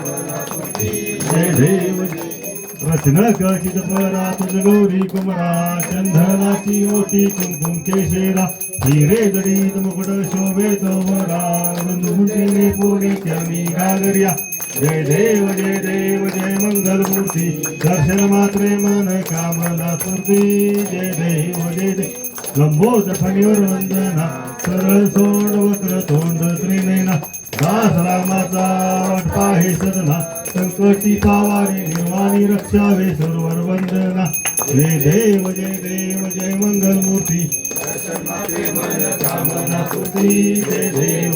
जय देव रचना कचित परा तुझ कुमरा चंदनाची ओटी कुंकुम केशेरा हिरे जडीत मुकुट शोभेत वरा वंदुमुखीने पोरी चरणी गागर्या जय देव जय देव जय मंगल मूर्ती दर्शन मात्रे मन कामना स्फूर्ती जय देव जय देव लंबोद फणीवर वंदना सरळ सोंड वक्र तोंड त्रिनेना दास रामाचा वाट पाहे सदना संकटी पावारी निर्वाणी रक्षावे सर्वर वंदना. जय देव जय देव जय मंगल मूर्ती जय देव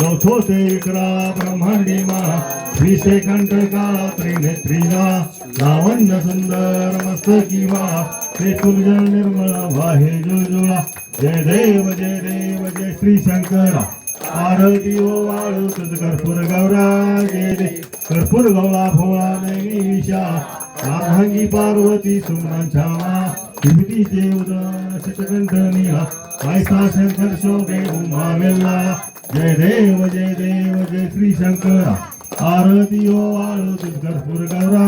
नवथोते विक्रा ब्रह्मांडी मा विषे कंठका त्रिनेत्रीला. लावण्य सुंदर मस्तकी वा ते तुलजल निर्मळ वाहे जुळजुळा. जय देव जय देव जय श्री शंकरा. आरती ओ वाळू तुझ कर्पूर गौरा जय कर्पूर गौरा भोळा नैनी विषा रामहंगी पार्वती सुमना छावा. विभूतीचे उदन शतकंठ ऐसा शंकर शोभे उमा वेल्ला जय देव जय देव जय श्री शंकर. आरती ओ वाळू तुझ कर्पूर गौरा.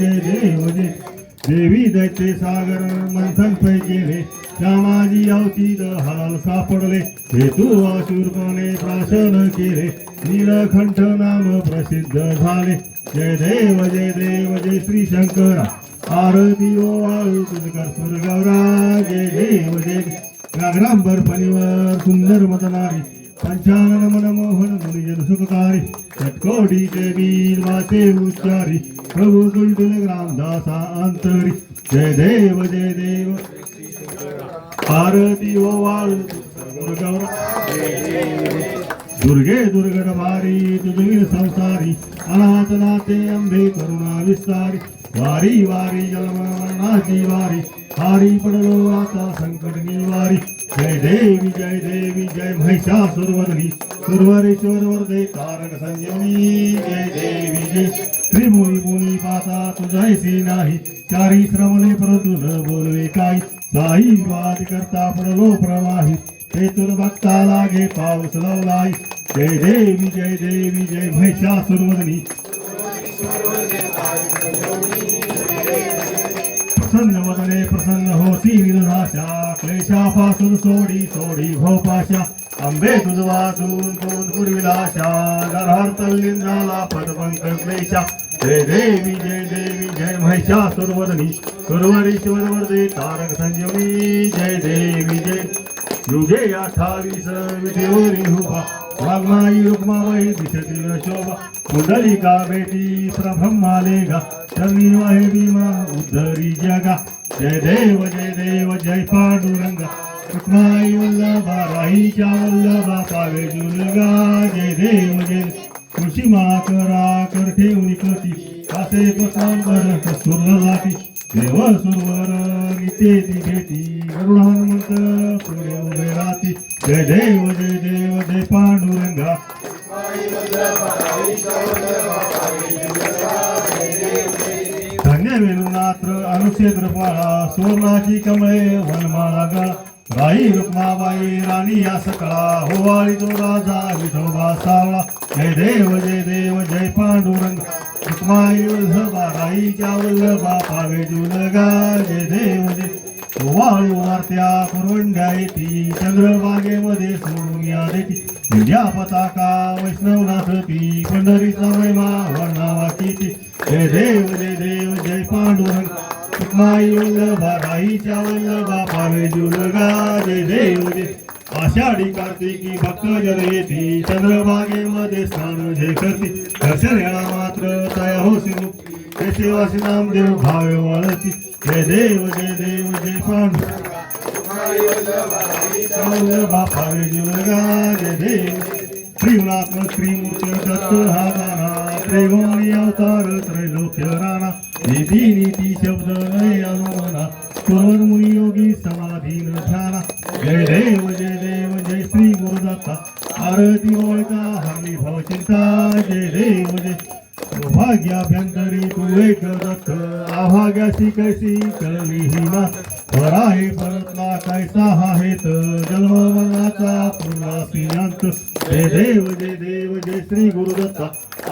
जय देव जय देवी दैत्य सागर मंथन पै गेले श्यामाजी अवतीत हाल सापडले. हेतू आशूरपणे प्राशन केले नीलकंठ नाम प्रसिद्ध झाले. जय देव जय देव जय श्री शंकरा. आरती ओ वाळू तुझ कर्पूर गौरा जय देव. जय गागरांबर व्याघ्रांबर सुंदर मदनारी. पंचानन मनमोहन मुनिजन सुखकारी षटकोटी देवी माते उच्चारी प्रभू कुलटुल ग्रामदासा अंतरी जय देव जय देव। पार्वती ओ वाळू दुर्गे दुर्गड भारी तुझवीर संसारी अनाथ नाते अंबे करुणा विस्तारी। वारी वारी जलमनाची वारी हारी पडलो आता संकट निवारी जय देवी जय देवी जय महिषासुरवदनी सुरवरेश्वर वरदे कारक संजीवनी जय देवी जय। त्रिमुनी मुनी पाता तुझायसी नाही चारी श्रवणे परंतु न बोलवे काही। साई वाद करता पडलो प्रवाही तेथून भक्ता लागे पाऊस लावलाय जय देवी जय देवी जय महिषासुरवदनी प्रसन्न होती निराशा क्लेशापासून सोडी सोडी भोपाशा. आंबे तुझ वाचून कोण पुरविलाशा. नरहर पदपंक क्लेशा. जय देवी जय देवी जय महिषासुरवदनी. सुरवरीश्वर वरदे तारक संजीवनी. जय देवी जय युगे अठावीस विधेवरी हुबा वाग्माई रुक्माबाई दिशती शोभा कुंडलिका बेटी प्रब्रह्मालेगा चरणी वाहे भीमा उद्धरी जगा जय देव जय देव जय पांडुरंगा रुक्माई वल्लभा राहीच्या वल्लभा पावे जुलगा जय देव जय कृषी करा कर ठेवणी कृती असे पसांबर सुर सुरला देव सुरवर भेटी ती भेटी करुणानंत पुढे उभे राहती जय देव जय देव जय पांडुरंगा. धन्य वेणुनात्र अनुक्षेत्र पाळा सुवर्णाची कमळे वनमाळा गळा. राई रुक्माबाई राणी या सकळा. होवाळी तो राजा विठोबा सावळा. जय देव जय देव जय पांडुरंग. रुक्माई राईच्या वल्लभा पावे जुलगा जय देव दे वाळू वारत्या कुरवंड्या येती चंद्रबागेमध्ये सोडून या देती विद्या पताका वैष्णवनाथ ती पंढरीचा महिमा वर्णावा किती जय देव जय देव जय पांडुरंग माई वल्लभा राईच्या वल्लभा पावे जुलगा जय देव दे आषाढी कार्तिकी भक्त जन चंद्रभागे चंद्रभागेमध्ये स्नान जे करती. दर्शन या मात्र तया होसी हे सेवासी नामदेव भावे वळती. जय देव जय देव जय पांडू. बापा वे जय देव. त्रिगुणात्मक दत्त हा गाणा अवतार त्रैलोक्य राणा. नीती नीती शब्द लय अनुमना. कुरवन योगी समाधीन ध्याना. जय देव जय आरती ओळखा हमी भाव चिंता जय देव जय सौभाग्याभ्यंतरी तू एक दत्त. आभाग्याशी कैसी कळली ही ना. पराहे परतला कैसा हा हेत जन्म मनाचा पुन्हा सियांत जय देव जय देव जय श्री गुरुदत्ता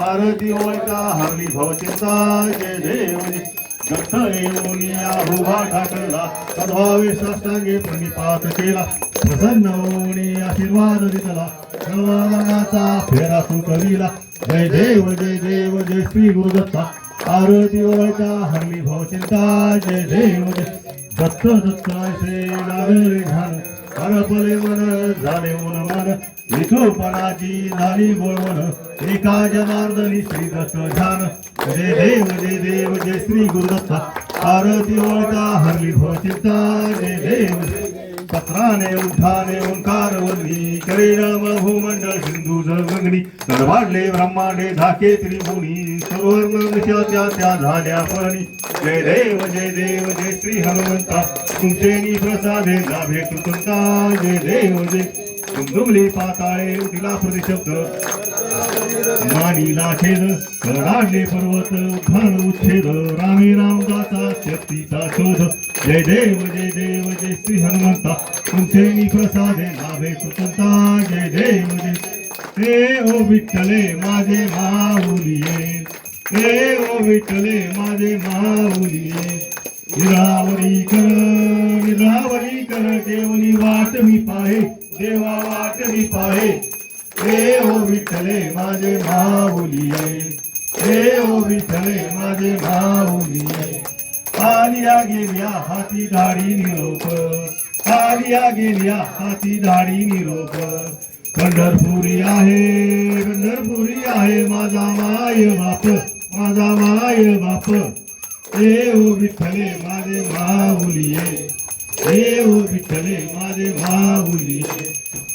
आरती ओळखा हमी भाव चिंता जय देव जय दत्त येऊनिया उभा ठाकला सद्भावे साष्टांगे प्रणिपात केला. प्रसन्न होऊनी आशीर्वाद दिला सर्वांगाचा फेरा तू जय देव जय देव जय श्री गुरुदत्ता. आरती ओळखा हरली भाव चिंता. जय देव जय. दत्त दत्त ऐसे लागले घाण हरपले मन झाले मन मन. विठोपणाची झाली बोलवण एका जनार्दनी श्री दत्त ध्यान. जय देव जय देव जय श्री गुरुदत्ता. आरती ओळखा हरली भाव चिंता. जय देव पत्राने उठाने ओंकार वल्ली करिराम भूमंडळ सिंधू जगंगणी गडवाडले ब्रह्मांडे झाके त्रिभुणी सुवर्ण त्या त्या झाल्या पणी जय देव जय देव जय श्री हनुमंता. तुमचे नी प्रसादे लाभे कृतंता जय देव जय. तुमदुमली पाताळे उठिला प्रतिशब्द मानीला छेद कडाले पर्वत उखाण उच्छेद रामी रामदासा शक्तीचा शोध. जय देव जय देव जय श्री हनुमंता. तुमचे मी प्रसादे लाभे सुतंता जय देव जय हे ओ विठ्ठले माझे माऊलिये. हे ओ विठ्ठले माझे माऊलिये. निरावरी कर निरावरी कर देवनी वाट मी पाहे. देवा वाट मी पाहे. हे ओ विठ्ठले माझे माऊलिये हे ओ विठ्ठले माझे माऊलिये. आलिया गेल्या हाती धाडी निरोप आलिया गेल्या हाती धाडी निरोप. पंढरपुरी आहे पंढरपुरी आहे, माझा माय बाप, माझा माय बाप. हे ओ विठ्ठले माझे माऊलिये हे ओ विठ्ठले माझे माऊलिये.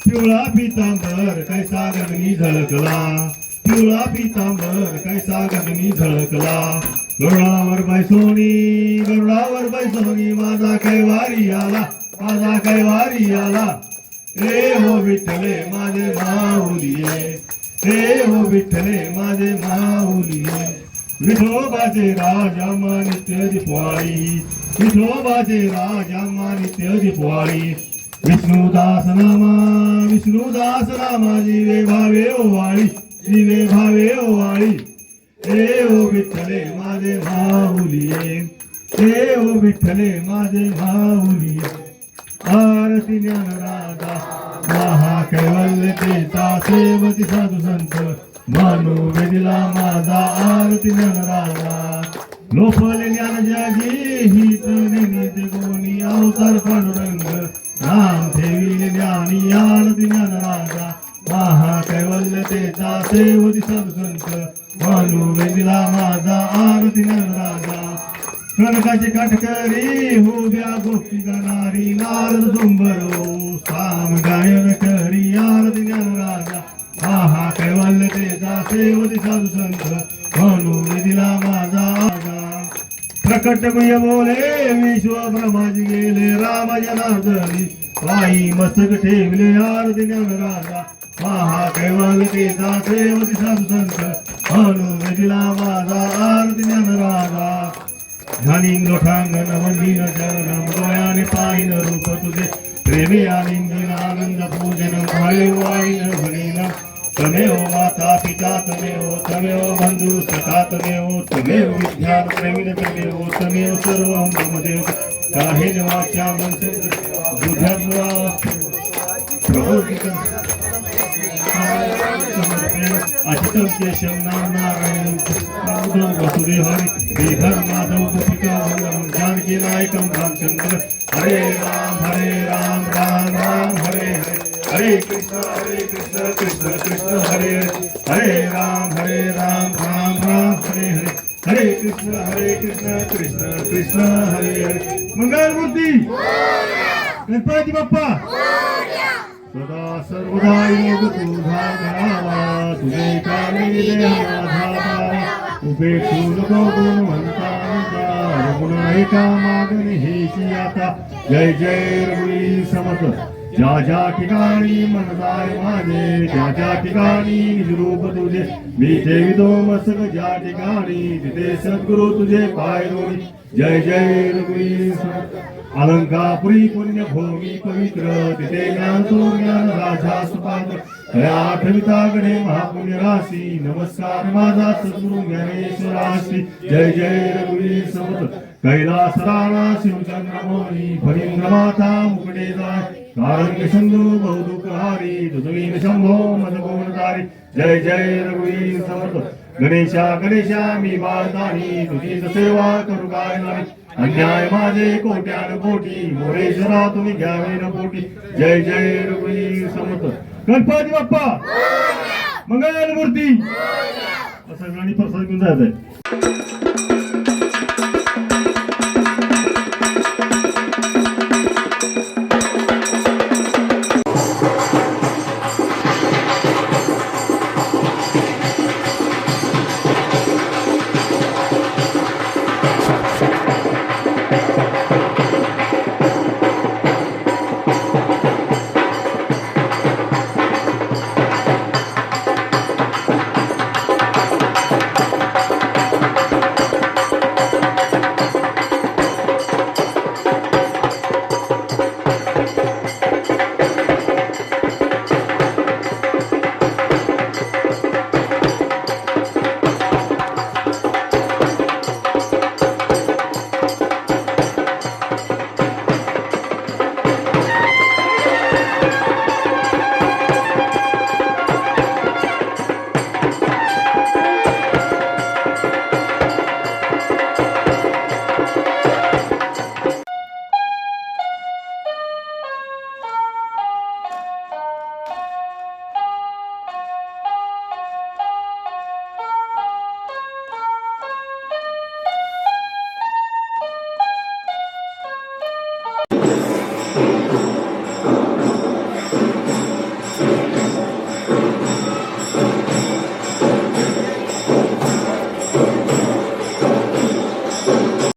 पिवळा पितांबर कैसा गगनी झळकला. पिवळा पितांबर कैसा गगनी झळकला. गरुडावर बैसोनी गरुडावर बैसोनी माझा कैवारी आला माझा कैवारी आला. रे हो विठ्ठले माझे माऊलिये. रे हो विठ्ठले माझे माऊलिये. विठोबाचे राजा मानित्य दिपवाळी. विठोबाचे राजा मानित्य दिपवाळी. विष्णुदास नामा विष्णुदास नामा जीवे भावे ओवाळी जीवे भावे ओवाळी हे ओ विठ्ठले माझे भाऊलिये हे ओ विठ्ठले माझे भाऊलिये आरती ज्ञान राधा महा कैवल्य सेवती साधू संत मानू वेदिला माझा आरती ज्ञान राधा लोपले ज्ञान जागी हित नेते कोणी अवतार पांडुरंग राम ठेविले ज्ञानी आरती ज्ञान राधा महा कैवल्य तेचा सेवती साधू संत मानू वेदिला माझा आरती ज्ञान राधा कनकाचे काटकरी हो द्या गोष्टी गाणारी नारद डोंबरो साम गायन करी आरती ज्ञान राजा आहा कैवल्य तेजा सेवती साधू संत मानू वेदिला माझा आजा. प्रकट गुय बोले विश्व ब्रह्माजी गेले राम जनार्दनी पायी मस्तक ठेवले आरती ज्ञान राजा आहा कैवल्य सेवती संत म्हणून माझा आरती ज्ञान राजा. ध्यानीन लोठांगण वंदीन चरणम डोळ्याने पाहिन रूप तुझे प्रेमी आलिंगन आनंद पूजन वायु वाईन म्हणेन तमेव माता पिता तमेव तमेव बंधु सखा तमेव तमेव विज्ञान प्रवीण तमेव तमेव सर्व मम देव काहेन वाच्या मनसेन बुद्ध्या अचितं केशव नाम नारायण नामदं वसुदेव माधव गोपिका जानकी नायकं रामचंद्र। हरे राम हरे राम राम राम। हरे कृष्ण हरे कृष्ण कृष्ण कृष्ण हरे हरे हरे राम हरे राम राम राम हरे हरे। हरे कृष्ण हरे कृष्ण कृष्ण कृष्ण हरे हरे। मंगलमूर्ती गणपती बाप्पा। सदा सर्वदा योग तुझा घरावा तुझे कामी देहा धावा उपेक्षू नको गुणवंता एका मागणी हेची आता। जय जय रघुवी समर्थ। ज्या ज्या ठिकाणी म्हणताय माझे त्या त्या ठिकाणी निजरूप तुझे मी ठेवितो मसग ज्या ठिकाणी तिथे सद्गुरु तुझे पाय रोणी जय जय रघुवी अलंकापुरी पुण्य भूमी पवित्र तिथे ज्ञान तो ज्ञान राजा सुपात्र। आठविता गणे महापुण्य राशी नमस्कार माझा सद्गुरु ज्ञानेश्वराशी जय जय रघुवीर समर्थ कैलास राणा शिवचंद्र मोनी फरींद्र माता मुकडे जाय कारण सिंधू बहुदुख हारी तुझवीन शंभो मदगोणदारी जय जय रघुवीर समर्थ। गणेशा गणेशा मी बाळदानी तुझी सेवा करू काय नाही। अन्याय माझे कोट्यान कोटी मोरेश्वरा तुम्ही घ्यावे न पोटी। जय जय रघुवीर समर्थ। गणपती बाप्पा! मंगल मूर्ती! असं गाणी प्रसाद घेऊन जायचंय।